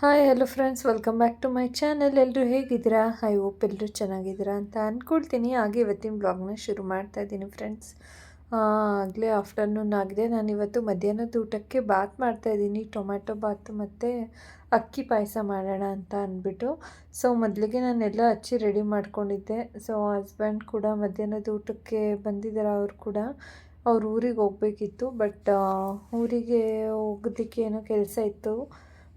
Hi hello friends welcome back to my channel ಎಲ್ಲರೂ ಹೇಗಿದ್ದೀರಾ? I hope ಎಲ್ಲರೂ ಚೆನ್ನಾಗಿದ್ದೀರಾ ಅಂತ ಅಂದ್ಕೊಳ್ತೀನಿ ಹಾಗೆ ಇವತ್ತಿನ ಬ್ಲಾಗ್ನ ಶುರು ಮಾಡ್ತಾ ಇದ್ದೀನಿ ಫ್ರೆಂಡ್ಸ್ ಆಗಲೇ ಆಫ್ಟರ್ನೂನ್ ಆಗಿದೆ. ನಾನು ಇವತ್ತು ಮಧ್ಯಾಹ್ನದ ಊಟಕ್ಕೆ ಬಾತ್ ಮಾಡ್ತಾ ಇದ್ದೀನಿ. ಟೊಮ್ಯಾಟೊ ಬಾತ್ ಮತ್ತು ಅಕ್ಕಿ ಪಾಯಸ ಮಾಡೋಣ ಅಂತ ಅಂದ್ಬಿಟ್ಟು. ಸೊ ಮೊದಲಿಗೆ ನಾನೆಲ್ಲ ಹಚ್ಚಿ ರೆಡಿ ಮಾಡ್ಕೊಂಡಿದ್ದೆ. ಸೊ ಹಸ್ಬೆಂಡ್ ಕೂಡ ಮಧ್ಯಾಹ್ನದ ಊಟಕ್ಕೆ ಬಂದಿದ್ದಾರೆ ಅವರು ಕೂಡ. ಅವ್ರ ಊರಿಗೆ ಹೋಗಬೇಕಿತ್ತು. ಬಟ್ ಊರಿಗೆ ಹೋಗೋದಕ್ಕೆ ಏನೋ ಕೆಲಸ ಇತ್ತು.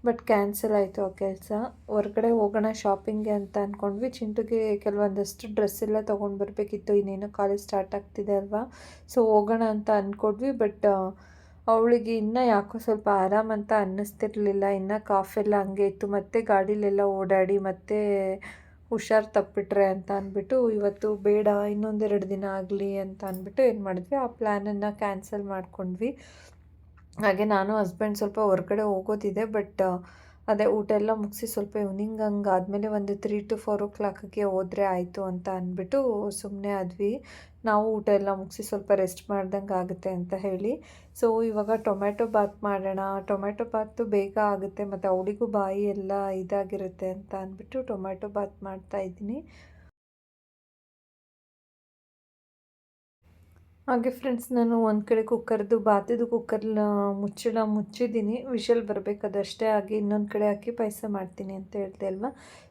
ಬಟ್ ಕ್ಯಾನ್ಸಲ್ ಆಯಿತು ಆ ಕೆಲಸ. ಹೊರಗಡೆ ಹೋಗೋಣ ಶಾಪಿಂಗ್ಗೆ ಅಂತ ಅಂದ್ಕೊಂಡ್ವಿ ಚಿಂಟುಗೆ ಕೆಲವೊಂದಷ್ಟು ಡ್ರೆಸ್ ಎಲ್ಲ ತೊಗೊಂಡು ಬರಬೇಕಿತ್ತು. ಇನ್ನೇನು ಕಾಲೇಜ್ ಸ್ಟಾರ್ಟ್ ಆಗ್ತಿದೆ ಅಲ್ವಾ? ಸೊ ಹೋಗೋಣ ಅಂತ ಅಂದ್ಕೊಂಡ್ವಿ ಬಟ್ ಅವಳಿಗೆ ಇನ್ನೂ ಯಾಕೋ ಸ್ವಲ್ಪ ಆರಾಮ್ ಅಂತ ಅನ್ನಿಸ್ತಿರ್ಲಿಲ್ಲ. ಕಾಫ್ ಕಾಫೆಲ್ಲ ಹಂಗೆ ಇತ್ತು. ಮತ್ತು ಗಾಡೀಲೆಲ್ಲ ಓಡಾಡಿ, ಮತ್ತೆ ಹುಷಾರು ತಪ್ಪಿಟ್ರೆ ಅಂತ ಅಂದ್ಬಿಟ್ಟು ಇವತ್ತು ಬೇಡ, ಇನ್ನೊಂದೆರಡು ದಿನ ಆಗಲಿ ಅಂತ ಅಂದ್ಬಿಟ್ಟು ಏನು ಮಾಡಿದ್ವಿ. ಆ ಪ್ಲ್ಯಾನನ್ನು ಕ್ಯಾನ್ಸಲ್ ಮಾಡ್ಕೊಂಡ್ವಿ. ಹಾಗೆ ನಾನು ಹಸ್ಬೆಂಡ್ ಸ್ವಲ್ಪ ಹೊರಗಡೆ ಹೋಗೋದಿದೆ ಬಟ್ ಅದೇ ಊಟ ಎಲ್ಲ ಮುಗಿಸಿ ಸ್ವಲ್ಪ ಇವ್ನಿಂಗ್ ಹಂಗೆ ಆದಮೇಲೆ ಒಂದು ತ್ರೀ ಟು ಫೋರ್ ಓ ಕ್ಲಾಕಿಗೆ ಹೋದರೆ ಆಯಿತು ಅಂತ ಅಂದ್ಬಿಟ್ಟು ಸುಮ್ಮನೆ ಆದ್ವಿ. ನಾವು ಊಟ ಎಲ್ಲ ಮುಗಿಸಿ ಸ್ವಲ್ಪ ರೆಸ್ಟ್ ಮಾಡ್ದಂಗೆ ಆಗುತ್ತೆ ಅಂತ ಹೇಳಿ. ಸೊ ಇವಾಗ ಟೊಮ್ಯಾಟೊ ಬಾತ್ ಮಾಡೋಣ. ಟೊಮ್ಯಾಟೊ ಬಾತು ಬೇಗ ಆಗುತ್ತೆ, ಮತ್ತು ಅವಳಿಗೂ ಬಾಯಿ ಎಲ್ಲ ಇದಾಗಿರುತ್ತೆ ಅಂತ ಅಂದ್ಬಿಟ್ಟು ಟೊಮ್ಯಾಟೊ ಬಾತ್ ಮಾಡ್ತಾಯಿದ್ದೀನಿ ಹಾಗೆ ಫ್ರೆಂಡ್ಸ್ ನಾನು ಒಂದು ಕಡೆ ಕುಕ್ಕರ್ದು ಬಾತಿದು ಕುಕ್ಕರ್ನ ಮುಚ್ಚಳ ಮುಚ್ಚಿದ್ದೀನಿ. ವಿಷಲ್ ಬರಬೇಕದಷ್ಟೇ ಹಾಗೆ ಇನ್ನೊಂದು ಕಡೆ ಹಾಕಿ ಪಾಯಸ ಮಾಡ್ತೀನಿ ಅಂತ ಹೇಳ್ದೆ ಅಲ್ವಾ?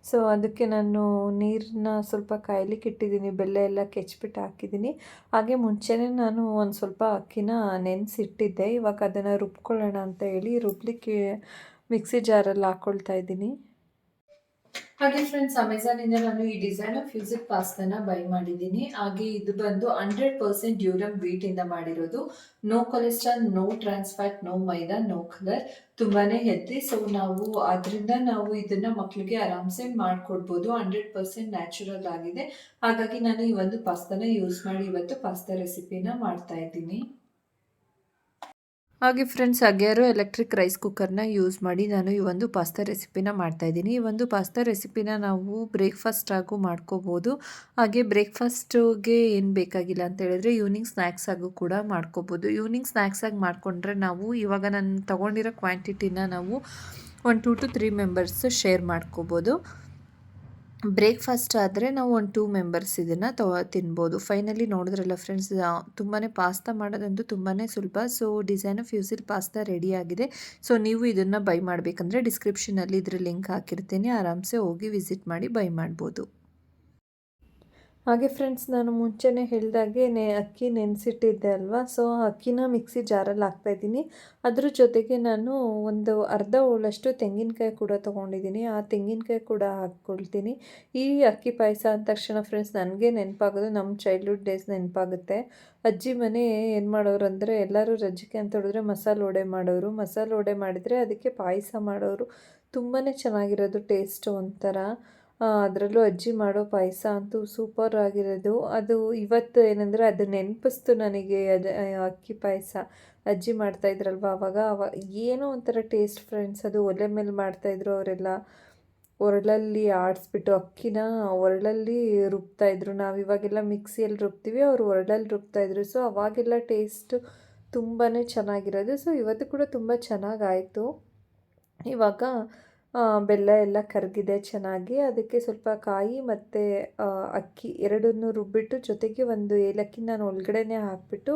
ಸೊ ಅದಕ್ಕೆ ನಾನು ನೀರನ್ನ ಸ್ವಲ್ಪ ಕಾಯ್ಲಿಕ್ಕೆ ಇಟ್ಟಿದ್ದೀನಿ, ಬೆಲ್ಲ ಎಲ್ಲ ಕೆಚ್ಬಿಟ್ಟು ಹಾಕಿದ್ದೀನಿ. ಹಾಗೆ ಮುಂಚೆನೇ ನಾನು ಒಂದು ಸ್ವಲ್ಪ ಅಕ್ಕಿನ ನೆನೆಸಿಟ್ಟಿದ್ದೆ ಇವಾಗ ಅದನ್ನು ರುಬ್ಕೊಳ್ಳೋಣ ಅಂತ ಹೇಳಿ ರುಬ್ಲಿಕ್ಕೆ ಮಿಕ್ಸಿ ಜಾರಲ್ಲಿ ಹಾಕ್ಕೊಳ್ತಾ ಇದ್ದೀನಿ. ಹಾಗೆ ಫ್ರೆಂಡ್ಸ್ ಅಮೆಝಾನಿಂದ ನಾನು ಈ ಡಿಸೈನ್ ಆಫ್ ಫ್ಯೂಸಿಕ್ ಪಾಸ್ತಾನ ಬೈ ಮಾಡಿದ್ದೀನಿ. ಹಾಗೆ ಇದು ಬಂದು ಹಂಡ್ರೆಡ್ ಪರ್ಸೆಂಟ್ ಡ್ಯೂರಮ್ ವೀಟ್ ಇಂದ ಮಾಡಿರೋದು. No cholesterol no trans fat no maida no colour ತುಂಬಾನೇ ಹೆಲ್ತಿ ಸೊ ನಾವು ಅದರಿಂದ ನಾವು ಇದನ್ನ ಮಕ್ಕಳಿಗೆ ಆರಾಮ್ಸೆ ಮಾಡ್ಕೊಡ್ಬೋದು. ಹಂಡ್ರೆಡ್ ಪರ್ಸೆಂಟ್ ನ್ಯಾಚುರಲ್ ಆಗಿದೆ. ಹಾಗಾಗಿ ನಾನು ಈ ಒಂದು ಪಾಸ್ತಾನ ಯೂಸ್ ಮಾಡಿ ಇವತ್ತು ಪಾಸ್ತಾ ರೆಸಿಪಿನ ಮಾಡ್ತಾ ಇದ್ದೀನಿ. ಹಾಗೆ ಫ್ರೆಂಡ್ಸ್ ಅಗೇರೋ ಎಲೆಕ್ಟ್ರಿಕ್ ರೈಸ್ ಕುಕ್ಕರ್ನ ಯೂಸ್ ಮಾಡಿ ನಾನು ಈ ಒಂದು ಪಾಸ್ತಾ ರೆಸಿಪಿನ ಮಾಡ್ತಾಯಿದ್ದೀನಿ ಈ ಒಂದು ಪಾಸ್ತಾ ರೆಸಿಪಿನ ನಾವು ಬ್ರೇಕ್ಫಾಸ್ಟ್ ಆಗು ಮಾಡ್ಕೋಬೋದು. ಹಾಗೆ ಬ್ರೇಕ್ಫಾಸ್ಟ್ಗೆ ಏನು ಬೇಕಾಗಿಲ್ಲ ಅಂತ ಹೇಳಿದ್ರೆ ಈವ್ನಿಂಗ್ ಸ್ನ್ಯಾಕ್ಸ್ ಆಗು ಕೂಡ ಮಾಡ್ಕೋಬೋದು. ಈವ್ನಿಂಗ್ ಸ್ನ್ಯಾಕ್ಸ್ ಆಗಿ ಮಾಡಿಕೊಂಡ್ರೆ ನಾವು ಇವಾಗ ನಾನು ತೊಗೊಂಡಿರೋ ಕ್ವಾಂಟಿಟಿನ ನಾವು one to two three members share ಮಾಡ್ಕೋಬೋದು. ಬ್ರೇಕ್ಫಾಸ್ಟ್ ಆದರೆ ನಾವು ಒಂದು ಟೂ ಮೆಂಬರ್ಸ್ ಇದನ್ನು ತಗೋ ತಿನ್ಬೋದು. ಫೈನಲಿ ನೋಡಿದ್ರಲ್ಲ ಫ್ರೆಂಡ್ಸ್ ತುಂಬಾ ಪಾಸ್ತಾ ಮಾಡೋದಂತೂ ತುಂಬಾ ಸುಲಭ. So design of fusilli pasta ರೆಡಿಯಾಗಿದೆ ಸೊ ನೀವು ಇದನ್ನು ಬೈ ಮಾಡಬೇಕಂದ್ರೆ ಡಿಸ್ಕ್ರಿಪ್ಷನಲ್ಲಿ ಇದ್ರ ಲಿಂಕ್ ಹಾಕಿರ್ತೀನಿ. ಆರಾಮ್ಸೆ ಹೋಗಿ ವಿಸಿಟ್ ಮಾಡಿ ಬೈ ಮಾಡ್ಬೋದು. ಹಾಗೆ ಫ್ರೆಂಡ್ಸ್ ನಾನು ಮುಂಚೆನೇ ಹೇಳಿದಾಗೆ ನೆ ಅಕ್ಕಿ ನೆನೆಸಿಟ್ಟಿದ್ದೆ ಅಲ್ವಾ? ಸೊ ಅಕ್ಕಿನ ಮಿಕ್ಸಿ ಜಾರಲ್ಲಿ ಹಾಕ್ತಾಯಿದ್ದೀನಿ ಅದ್ರ ಜೊತೆಗೆ ನಾನು ಒಂದು ಅರ್ಧ ಹೋಳಷ್ಟು ತೆಂಗಿನಕಾಯಿ ಕೂಡ ತೊಗೊಂಡಿದ್ದೀನಿ. ಆ ತೆಂಗಿನಕಾಯಿ ಕೂಡ ಹಾಕ್ಕೊಳ್ತೀನಿ. ಈ ಅಕ್ಕಿ ಪಾಯಸ ಅಂದ ತಕ್ಷಣ ಫ್ರೆಂಡ್ಸ್ ನನಗೆ ನೆನಪಾಗೋದು ನಮ್ಮ ಚೈಲ್ಡ್ಹುಡ್ ಡೇಸ್ ನೆನಪಾಗುತ್ತೆ. ಅಜ್ಜಿ ಮನೆ ಏನು ಮಾಡೋರು ಅಂದರೆ ಎಲ್ಲರೂ ರಜ್ಜಿಕೆ ಅಂತ ಹೇಳಿದ್ರೆ ಮಸಾಲೆ ವಡೆ ಮಾಡೋರು. ಮಸಾಲೆ ವಡೆ ಮಾಡಿದರೆ ಅದಕ್ಕೆ ಪಾಯಸ ಮಾಡೋರು. ತುಂಬಾ ಚೆನ್ನಾಗಿರೋದು ಟೇಸ್ಟು ಒಂಥರ. ಅದರಲ್ಲೂ ಅಜ್ಜಿ ಮಾಡೋ ಪಾಯಸ ಅಂತೂ ಸೂಪರ್ ಆಗಿರೋದು. ಅದು ಇವತ್ತು ಏನಂದರೆ ಅದು ನೆನಪಿಸ್ತು ನನಗೆ, ಅದು ಅಕ್ಕಿ ಪಾಯಸ. ಅಜ್ಜಿ ಮಾಡ್ತಾಯಿದ್ರಲ್ವ ಆವಾಗ ಅವ, ಏನೋ ಒಂಥರ ಟೇಸ್ಟ್ ಫ್ರೆಂಡ್ಸ್ ಅದು ಒಲೆ ಮೇಲೆ ಮಾಡ್ತಾಯಿದ್ರು ಅವರೆಲ್ಲ. ಒರಳಲ್ಲಿ ಆಡಿಸ್ಬಿಟ್ಟು ಅಕ್ಕಿನ ಒರಳಲ್ಲಿ ರುಬ್ತಾಯಿದ್ರು ನಾವು ಇವಾಗೆಲ್ಲ ಮಿಕ್ಸಿಯಲ್ಲಿ ರುಬ್ತೀವಿ, ಅವರು ಒರಳಲ್ಲಿ ರುಬ್ತಾಯಿದ್ರು ಸೊ ಅವಾಗೆಲ್ಲ ಟೇಸ್ಟು ತುಂಬಾ ಚೆನ್ನಾಗಿರೋದು. ಸೊ ಇವತ್ತು ಕೂಡ ತುಂಬ ಚೆನ್ನಾಗಾಯಿತು ಇವಾಗ ಬೆಲ್ಲ ಎಲ್ಲ ಕರಗಿದೆ ಚೆನ್ನಾಗಿ. ಅದಕ್ಕೆ ಸ್ವಲ್ಪ ಕಾಯಿ ಮತ್ತು ಅಕ್ಕಿ ಎರಡನ್ನೂ ರುಬ್ಬಿಟ್ಟು ಜೊತೆಗೆ ಒಂದು ಏಲಕ್ಕಿ ನಾನು ಒಳಗಡೆನೇ ಹಾಕಿಬಿಟ್ಟು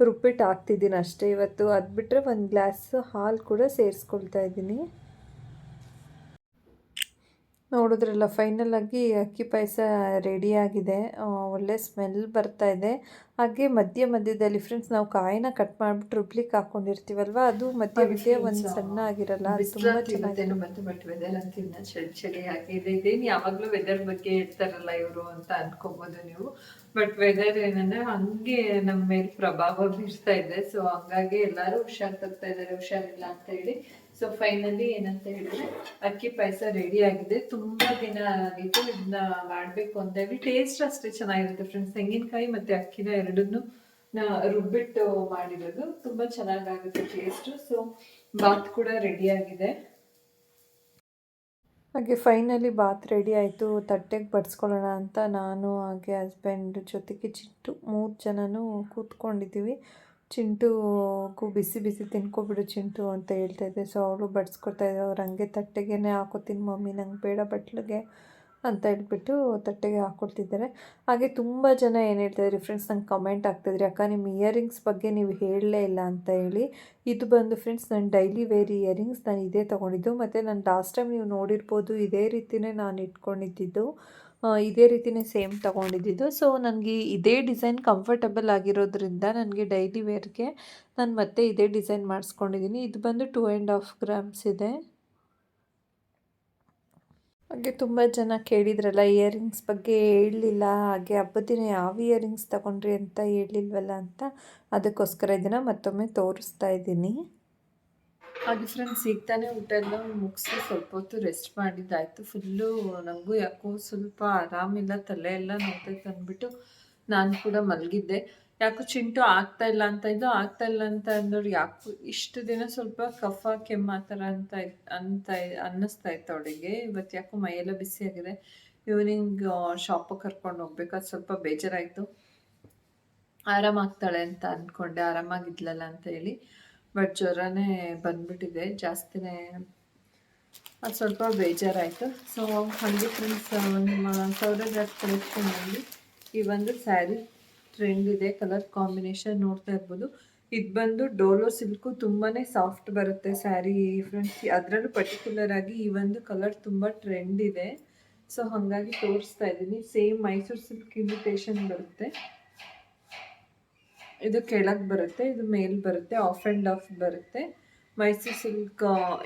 ರುಬ್ಬಿಟ್ಟು ಹಾಕ್ತಿದ್ದೀನಿ ಅಷ್ಟೇ. ಇವತ್ತು ಅದು ಬಿಟ್ಟರೆ ಒಂದು ಗ್ಲಾಸ್ ಹಾಲು ಕೂಡ ಸೇರಿಸ್ಕೊಳ್ತಾ ಇದ್ದೀನಿ. ನೋಡಿದ್ರಲ್ಲ ಫೈನಲಾಗಿ ಅಕ್ಕಿ ಪಾಯಸ ರೆಡಿಯಾಗಿದೆ ಒಳ್ಳೆ ಸ್ಮೆಲ್ ಬರ್ತಾ ಇದೆ. ಹಾಗೆ ಮಧ್ಯ ಮಧ್ಯದಲ್ಲಿ ಫ್ರೆಂಡ್ಸ್ ನಾವು ಕಾಯಿನ ಕಟ್ ಮಾಡಿಬಿಟ್ಟು ರುಬ್ಲಿಕ್ಕೆ ಹಾಕ್ಕೊಂಡಿರ್ತೀವಲ್ವ ಅದು ಮಧ್ಯ ಮಧ್ಯ ಒಂದು ಸಣ್ಣ ಆಗಿರಲ್ಲ ಅದು ತುಂಬ ಚೆನ್ನಾಗಿದೆ ಮತ್ತೆ ಬಟ್ ವೆದರ್ ಅಂತಿನ್ನ ಚಳಿ ಚಳಿ ಆಗಿದೆ ಇದೇನು ಯಾವಾಗಲೂ ವೆದರ್ ಬಗ್ಗೆ ಹೇಳ್ತಾರಲ್ಲ ಇವರು ಅಂತ ಅನ್ಕೋಬೋದು ನೀವು. ಬಟ್ ವೆದರ್ ಏನಂದ್ರೆ ಹಂಗೆ ನಮ್ಮ ಮೇಲೆ ಪ್ರಭಾವ ಬೀರ್ತಾ ಇದೆ. ಸೊ ಹಂಗಾಗಿ ಎಲ್ಲರೂ ಹುಷಾರ್ ತಗ್ತಾ ಇದ್ದಾರೆ ಹುಷಾರಿಲ್ಲ ಅಂತ ಹೇಳಿ ಸೊ ಫೈನಲಿ ಏನಂತ ಹೇಳಿದ್ರೆ ಅಕ್ಕಿ ಪಾಯಸ ರೆಡಿ ಆಗಿದೆ. ತುಂಬಾ ದಿನ ಆಗಿತ್ತು. ಇದನ್ನ ಮಾಡಬೇಕು ಅಂತ ಹೇಳಿ ಟೇಸ್ಟ್ ಅಷ್ಟೇ ಚೆನ್ನಾಗಿರುತ್ತೆ ಫ್ರೆಂಡ್ಸ್ ತೆಂಗಿನಕಾಯಿ ಮತ್ತೆ ಅಕ್ಕಿನ ಎರಡನ್ನು ರುಬ್ಬಿಟ್ಟು ಮಾಡಿರೋದು. ತುಂಬಾ ಚೆನ್ನಾಗಾಗುತ್ತೆ ಟೇಸ್ಟ್ ಸೊ ಬಾತ್ ಕೂಡ ರೆಡಿ ಆಗಿದೆ. ಹಾಗೆ ಫೈನಲಿ ಬಾತ್ ರೆಡಿ ಆಯಿತು. ತಟ್ಟೆಗೆ ಬಡಿಸ್ಕೊಳ್ಳೋಣ ಅಂತ ನಾನು ಹಾಗೆ ಹಸ್ಬೆಂಡ್ ಜೊತೆಗೆ ಚಿಟ್ಟು ಮೂರು ಜನನೂ ಕೂತ್ಕೊಂಡಿದ್ದೀವಿ. ಚಿಂಟುಗೂ ಬಿಸಿ ಬಿಸಿ ತಿನ್ಕೊಬಿಡು ಚಿಂಟು ಅಂತ ಹೇಳ್ತಾ ಇದ್ದೆ. ಸೊ ಅವಳು ಬಡಿಸ್ಕೊಡ್ತಾ ಇದ್ದೆ ಅವ್ರು ಹಂಗೆ ತಟ್ಟೆಗೇ ಹಾಕೋತೀನಿ ಮಮ್ಮಿ ನಂಗೆ ಬೇಡ ಬಟ್ಲಿಗೆ ಅಂತ ಹೇಳ್ಬಿಟ್ಟು ತಟ್ಟೆಗೆ ಹಾಕ್ಕೊಡ್ತಿದ್ದಾರೆ ಹಾಗೆ ತುಂಬ ಜನ ಏನು ಹೇಳ್ತಾಯಿದ್ರಿ ಫ್ರೆಂಡ್ಸ್ ನಂಗೆ ಕಮೆಂಟ್ ಆಗ್ತಾಯಿದ್ರಿ ಅಕ್ಕ ನಿಮ್ಮ ಇಯರಿಂಗ್ಸ್ ಬಗ್ಗೆ ನೀವು ಹೇಳಲೇ ಇಲ್ಲ ಅಂತ ಹೇಳಿ. ಇದು ಬಂದು ಫ್ರೆಂಡ್ಸ್ ನಾನು ಡೈಲಿ ವೇರ್ ಇಯರಿಂಗ್ಸ್ ನಾನು ಇದೇ ತೊಗೊಂಡಿದ್ದು. ಮತ್ತು ನಾನು ಲಾಸ್ಟ್ ಟೈಮ್ ನೀವು ನೋಡಿರ್ಬೋದು ಇದೇ ರೀತಿಯೇ ನಾನು ಇಟ್ಕೊಂಡಿದ್ದಿದ್ದು ಆ, ಇದೇ ರೀತಿಯೇ ಸೇಮ್ ತೊಗೊಂಡಿದ್ದಿದ್ದು. ಸೊ ನನಗೆ ಇದೇ ಡಿಸೈನ್ ಕಂಫರ್ಟಬಲ್ ಆಗಿರೋದ್ರಿಂದ ನನಗೆ ಡೈಲಿ ವೇರ್ಗೆ ನಾನು ಮತ್ತೆ ಇದೇ ಡಿಸೈನ್ ಮಾಡಿಸ್ಕೊಂಡಿದ್ದೀನಿ ಇದು ಬಂದು ಟೂ ಆ್ಯಂಡ್ ಹಾಫ್ ಗ್ರಾಮ್ಸ್ ಇದೆ. ಹಾಗೆ ತುಂಬ ಜನ ಕೇಳಿದ್ರಲ್ಲ ಇಯರಿಂಗ್ಸ್ ಬಗ್ಗೆ ಹೇಳಲಿಲ್ಲ, ಹಾಗೆ ಹಬ್ಬದ ದಿನ ಯಾವ ಇಯರಿಂಗ್ಸ್ ತಗೊಂಡ್ರಿ ಅಂತ ಹೇಳಿಲ್ವಲ್ಲ ಅಂತ? ಅದಕ್ಕೋಸ್ಕರ ಇದನ್ನು ಮತ್ತೊಮ್ಮೆ ತೋರಿಸ್ತಾ ಇದ್ದೀನಿ. ಹಾಗೆ ಫ್ರೆಂಡ್ಸ್ ಈಗ ತಾನೇ ಊಟ ಎಲ್ಲ ಮುಗಿಸಿ ಸ್ವಲ್ಪ ಹೊತ್ತು ರೆಸ್ಟ್ ಮಾಡಿದ್ದಾಯಿತು ಫುಲ್ಲು ನನಗೂ ಯಾಕೋ ಸ್ವಲ್ಪ ಆರಾಮಿಲ್ಲ, ತಲೆ ಎಲ್ಲ ನೋಡ್ತೈತೆ ಅಂದ್ಬಿಟ್ಟು ನಾನು ಕೂಡ ಮಲಗಿದ್ದೆ. ಯಾಕೋ ಚಿಂಟು ಆಗ್ತಾ ಇಲ್ಲ ಅಂತ ಇದ್ದು ಆಗ್ತಾ ಇಲ್ಲ ಅಂತ ಅಂದವ್ರು ಯಾಕೋ ಇಷ್ಟು ದಿನ ಸ್ವಲ್ಪ ಕಫ, ಕೆಮ್ಮ ಆ ಥರ ಅಂತ ಅಂತ ಅನ್ನಿಸ್ತಾ ಇತ್ತು ಅವಳಿಗೆ. ಇವತ್ತು ಯಾಕೋ ಮೈಯೆಲ್ಲ ಬಿಸಿ ಆಗಿದೆ. ಈವ್ನಿಂಗ್ ಶಾಪಿಗೆ ಕರ್ಕೊಂಡು ಹೋಗ್ಬೇಕು. ಅದು ಸ್ವಲ್ಪ ಬೇಜಾರಾಯಿತು. ಆರಾಮಾಗ್ತಾಳೆ ಅಂತ ಅಂದ್ಕೊಂಡೆ ಆರಾಮಾಗಿದ್ಲಲ್ಲ ಅಂತ ಹೇಳಿ. ಬಟ್ ಜ್ವರನೇ ಬಂದ್ಬಿಟ್ಟಿದೆ, ಜಾಸ್ತಿನೇ ಅದು ಸ್ವಲ್ಪ ಬೇಜಾರಾಯಿತು. ಸೊ ಹಾಗೆ ಫ್ರೆಂಡ್ಸ್ ನಿಮ್ಮ ಸೌರಜ್ ಕಲೆಕ್ಷನಲ್ಲಿ ಈ ಒಂದು ಸ್ಯಾರಿ ಟ್ರೆಂಡ್ ಇದೆ ಕಲರ್ ಕಾಂಬಿನೇಷನ್ ನೋಡ್ತಾ ಇರ್ಬೋದು. ಇದು ಬಂದು ಡೋಲೋ ಸಿಲ್ಕು ತುಂಬಾ ಸಾಫ್ಟ್ ಬರುತ್ತೆ ಸ್ಯಾರಿ ಫ್ರೆಂಡ್ಸ್ ಅದರಲ್ಲೂ ಪರ್ಟಿಕ್ಯುಲರ್ ಆಗಿ ಈ ಒಂದು ಕಲರ್ ತುಂಬ ಟ್ರೆಂಡ್ ಇದೆ. ಸೊ ಹಾಗಾಗಿ ತೋರಿಸ್ತಾ ಇದ್ದೀನಿ. ಸೇಮ್ ಮೈಸೂರು ಸಿಲ್ಕ್ ಇನ್ವಿಟೇಷನ್ ಬರುತ್ತೆ. ಇದು ಕೆಳಗೆ ಬರುತ್ತೆ, ಇದು ಮೇಲ್ ಬರುತ್ತೆ ಆಫ್ ಆ್ಯಂಡ್ ಆಫ್ ಬರುತ್ತೆ. ಮೈಸೂರು ಸಿಲ್ಕ್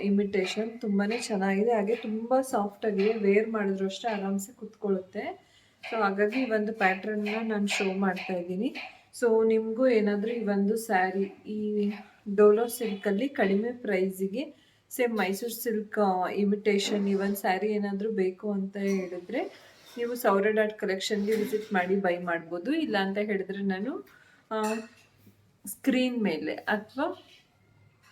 ಇಮಿಟೇಷನ್ ತುಂಬಾ ಚೆನ್ನಾಗಿದೆ. ಹಾಗೆ ತುಂಬ ಸಾಫ್ಟಾಗಿದೆ ವೇರ್ ಮಾಡಿದ್ರು ಅಷ್ಟೇ ಆರಾಮ್ಸೆ ಕುತ್ಕೊಳ್ಳುತ್ತೆ. ಸೊ ಹಾಗಾಗಿ ಈ ಒಂದು ಪ್ಯಾಟ್ರನ್ನ ನಾನು ಶೋ ಮಾಡ್ತಾ ಇದ್ದೀನಿ. ಸೊ ನಿಮಗೂ ಏನಾದರೂ ಈ ಒಂದು ಸ್ಯಾರಿ ಈ ಡೋಲೋ ಸಿಲ್ಕಲ್ಲಿ ಕಡಿಮೆ ಪ್ರೈಸಿಗೆ ಸೇಮ್ ಮೈಸೂರು ಸಿಲ್ಕ್ ಇಮಿಟೇಷನ್ ಈ ಒಂದು ಸ್ಯಾರಿ ಏನಾದರೂ ಬೇಕು ಅಂತ ಹೇಳಿದ್ರೆ ನೀವು ಸೌರ ಡಾಟ್ ಕಲೆಕ್ಷನ್ಗೆ ವಿಸಿಟ್ ಮಾಡಿ ಬೈ ಮಾಡ್ಬೋದು. ಇಲ್ಲ ಅಂತ ಹೇಳಿದ್ರೆ ನಾನು ಸ್ಕ್ರೀನ್ ಮೇಲೆ ಅಥವಾ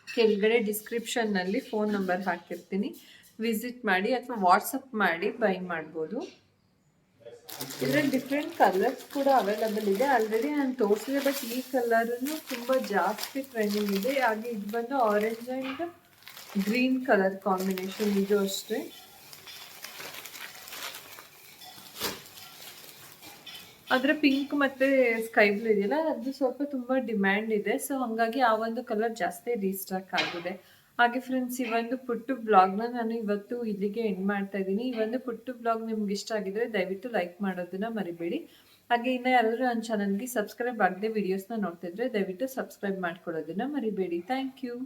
ಕೆಳಗಡೆ ಡಿಸ್ಕ್ರಿಪ್ಷನ್ನಲ್ಲಿ ಫೋನ್ ನಂಬರ್ ಹಾಕಿರ್ತೀನಿ. ವಿಸಿಟ್ ಮಾಡಿ ಅಥವಾ ವಾಟ್ಸಪ್ ಮಾಡಿ ಬೈ ಮಾಡ್ಬೋದು. ಇದರಲ್ಲಿ ಡಿಫ್ರೆಂಟ್ ಕಲರ್ಸ್ ಕೂಡ ಅವೈಲಬಲ್ ಇದೆ. ಆಲ್ರೆಡಿ ನಾನು ತೋರಿಸಿದೆ ಬಟ್ ಈ ಕಲರನ್ನು ತುಂಬ ಜಾಸ್ತಿ ಟ್ರೆಂಡಿಂಗ್ ಇದೆ. ಹಾಗೆ ಇದು ಬಂದು orange and green colour combination ಇದು ಅಷ್ಟೇ. ಆದರೆ ಪಿಂಕ್ ಮತ್ತು ಸ್ಕೈ ಬ್ಲೂ ಇದೆಯಲ್ಲ, ಅದು ಸ್ವಲ್ಪ ತುಂಬ ಡಿಮ್ಯಾಂಡ್ ಇದೆ. ಸೊ ಹಾಗಾಗಿ ಆ ಒಂದು ಕಲರ್ ಜಾಸ್ತಿ ರೀಸ್ಟಾಕ್ ಆಗಿದೆ. ಹಾಗೆ ಫ್ರೆಂಡ್ಸ್ ಈ ಒಂದು ಪುಟ್ಟು ಬ್ಲಾಗ್ನ ನಾನು ಇವತ್ತು ಇಲ್ಲಿಗೆ ಎಂಡ್ ಮಾಡ್ತಾ ಇದ್ದೀನಿ. ಈ ಒಂದು ಪುಟ್ಟು ಬ್ಲಾಗ್ ನಿಮ್ಗೆ ಇಷ್ಟ ಆಗಿದ್ರೆ ದಯವಿಟ್ಟು ಲೈಕ್ ಮಾಡೋದನ್ನ ಮರಿಬೇಡಿ. ಹಾಗೆ ಇನ್ನು ಯಾರಾದರೂ ನನ್ನ ಚಾನಲ್ಗೆ ಸಬ್ಸ್ಕ್ರೈಬ್ ಆಗದೆ ವಿಡಿಯೋಸ್ನ ನೋಡ್ತಿದ್ರೆ ದಯವಿಟ್ಟು ಸಬ್ಸ್ಕ್ರೈಬ್ ಮಾಡ್ಕೊಳ್ಳೋದನ್ನ ಮರಿಬೇಡಿ. Thank you